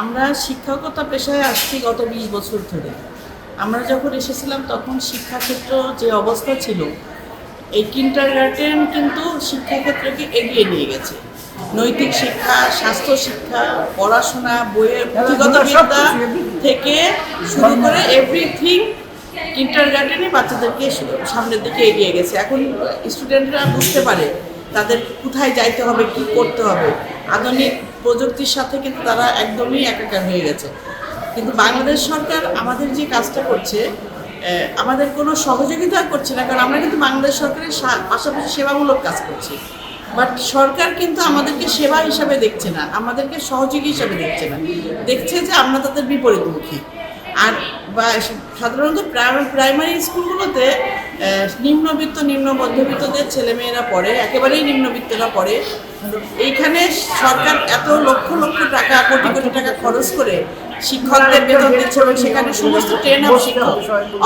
আমরা শিক্ষকতা পেশায় আসছি গত বিশ বছর ধরে। আমরা যখন এসেছিলাম তখন শিক্ষাক্ষেত্র যে অবস্থা ছিল এই কিন্টার গার্ডেন কিন্তু শিক্ষাক্ষেত্রকে এগিয়ে নিয়ে গেছে। নৈতিক শিক্ষা স্বাস্থ্য শিক্ষা পড়াশোনা বইয়ের পুঁথিগত বিদ্যা থেকে শুরু করে এভরিথিং কিন্টার গার্ডেনে বাচ্চাদেরকে সামনের দিকে এগিয়ে গেছে। এখন স্টুডেন্টরা বুঝতে পারে তাদের কোথায় যাইতে হবে কি করতে হবে। আধুনিক প্রযুক্তির সাথে কিন্তু তারা একদমই একাকার হয়ে গেছে। কিন্তু বাংলাদেশ সরকার আমাদের যে কাজটা করছে আমাদের কোনো সহযোগিতা করছে না, কারণ আমরা কিন্তু বাংলাদেশ সরকারের পাশাপাশি সেবামূলক কাজ করছি। বাট সরকার কিন্তু আমাদেরকে সেবা হিসাবে দেখছে না, আমাদেরকে সহযোগী হিসাবে দেখছে না। দেখছে যে আমরা তাদের বিপরীতমুখী। আর বা সাধারণত প্রাইমারি স্কুলগুলোতে নিম্নবিত্ত, নিম্ন মধ্যবিত্তদের ছেলেমেয়েরা পড়ে, একেবারেই নিম্নবিত্তরা পড়ে। এইখানে সরকার এত লক্ষ লক্ষ টাকা, কোটি কোটি টাকা খরচ করে শিক্ষকদের বেতন দিচ্ছে এবং সেখানে সমস্ত ট্রেন আপ শিক্ষক।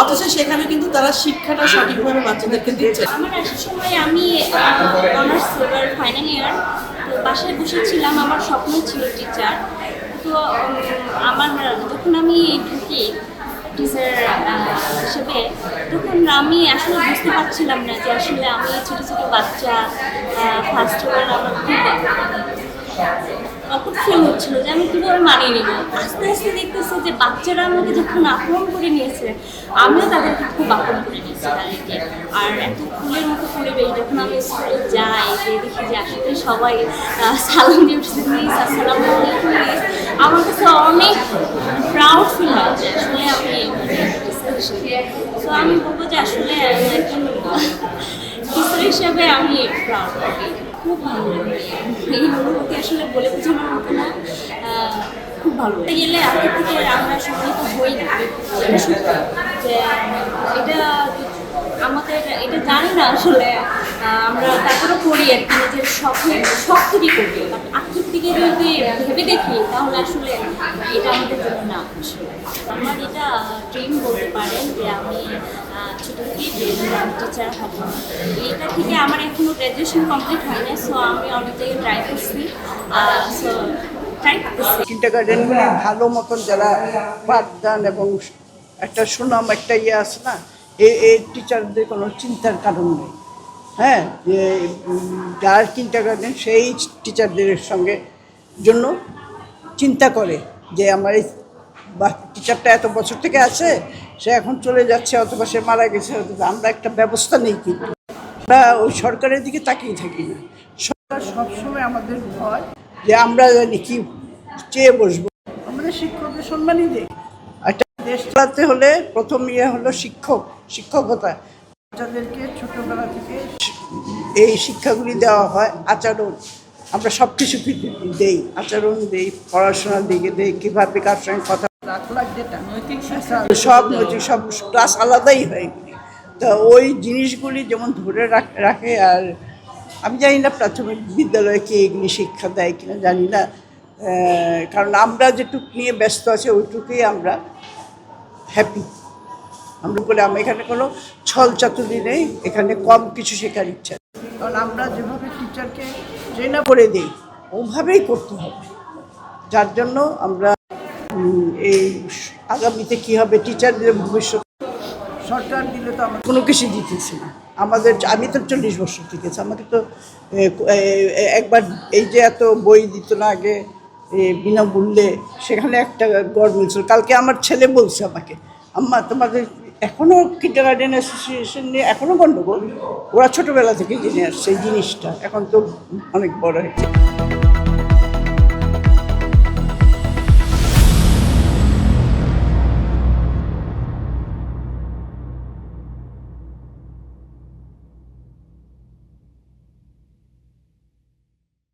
অথচ সেখানে কিন্তু তারা শিক্ষাটা সঠিকভাবে বাচ্চাদেরকে দিচ্ছে। আমার সময় আমি অনার্স ফাইনাল ইয়ার বাসায় বসেছিলাম। আমার স্বপ্ন ছিল টিচার তো আমার যখন আমি ঢুকি টিচার হিসেবে, তখন আমি আসলে বুঝতে পারছিলাম না যে আসলে আমি ছোটো ছোটো বাচ্চা ফার্স্ট ইয়ার আমার খুব ফিল হচ্ছিল যে আমি কীভাবে মানিয়ে নিব। আস্তে আস্তে দেখতেছি যে বাচ্চারা আমাকে যখন আক্রমণ করে নিয়েছে, আমিও তাদেরকে খুব আক্রমণ করে নিয়েছি আর এত ফুলের মতো পরিবেশ যখন আমি স্কুলে যাই যে দেখি যে আসলে সবাই সালাম দিয়ে উঠছে মিস আসসালামু আলাইকুম আমার কাছে অনেক প্রাউড ফিল হয় যে আসলে আমি সো আমি বলব যে আসলে একজন টিচার হিসাবে আমি প্রাউড খুব ভালো। এই অনুভূতি আসলে বলে বোঝানোর মতো না খুব ভালো। গেলে আগে থেকে আমরা সম্মানিত হই না। এটা সত্যি যে এটা আমাদের, এটা জানি না আসলে আমরা তারপরেও করি আর কি, নিজের শখের শখ থেকে করি। আর্থিক দিকে যদি ভেবে দেখি, তাহলে আসলে এটা আমাদের জন্য না আসলে। আমার এটা ড্রিম বলতে পারেন যে আমি ছোটো থেকেই টিচার হব। এটা থেকে আমার এখনও গ্র্যাজুয়েশন কমপ্লিট হয়নি সো আমি অনেক জায়গায় ট্রাই করছি সো ট্রাই করতেছি কিন্টার গার্ডেনগুলি ভালো মতন যারা পাঠদান এবং একটা সুনাম, একটা ইয়ে আছে না এই এই টিচারদের কোনো চিন্তার কারণ নেই। হ্যাঁ যে যার কিন্টার গার্ডেন সেই টিচারদের সঙ্গে জন্য চিন্তা করে যে আমার এই টিচারটা এত বছর থেকে আছে, সে এখন চলে যাচ্ছে, অথবা সে মারা গেছে, অথবা আমরা একটা ব্যবস্থা নেই কিন্তু। আমরা ওই সরকারের দিকে তাকিয়ে থাকি না। সরকার সবসময় আমাদের ভয় যে আমরা জানি কি চেয়ে বসবো। আমাদের শিক্ষকদের সম্মানই দেয় একটা দেশ চালাতে হলে প্রথম ইয়ে হলো শিক্ষক, শিক্ষকতা। বাচ্চাদেরকে ছোটবেলা থেকে এই শিক্ষাগুলি দেওয়া হয়, আচরণ। আমরা সব কিছু দেই, আচরণ দেই পড়াশোনার দিকে দেই, কীভাবে কার সঙ্গে কথা নৈতিক শিক্ষা। সব নৈতিক, সব ক্লাস আলাদাই হয় তা ওই জিনিসগুলি যেমন ধরে রাখ- আর আমি জানি না প্রাথমিক বিদ্যালয়ে কে এগুলি শিক্ষা দেয় কিনা, জানি না। কারণ আমরা যেটুক নিয়ে ব্যস্ত আছি, ওইটুকুই আমরা হ্যাপি আমরা বলে আমি এখানে কোনো ছল চাতুরি নেই, এখানে কম কিছু শেখার ইচ্ছা। কারণ আমরা যেভাবে টিচারকে ট্রেনা করে দিই, ওভাবেই করতে হবে। যার জন্য আমরা এই আগামীতে কি হবে? টিচারদের ভবিষ্যৎ সরকার দিলে তো আমরা কোনো কিছু দিতেছি না। আমাদের আমি তো চল্লিশ বছর থেকেছি আমাকে তো একবার এই যে এত বই দিত না আগে বিনামূল্যে সেখানে একটা গভর্নমেন্ট ছিল কালকে আমার ছেলে বলছে আমাকে আম্মা তোমাদের এখনও কিন্টার গার্ডেন অ্যাসোসিয়েশন নিয়ে এখনও গণ্ডগোল ওরা ছোটোবেলা থেকে জেনে আসছে এই জিনিসটা। এখন তো অনেক বড় হয়েছে।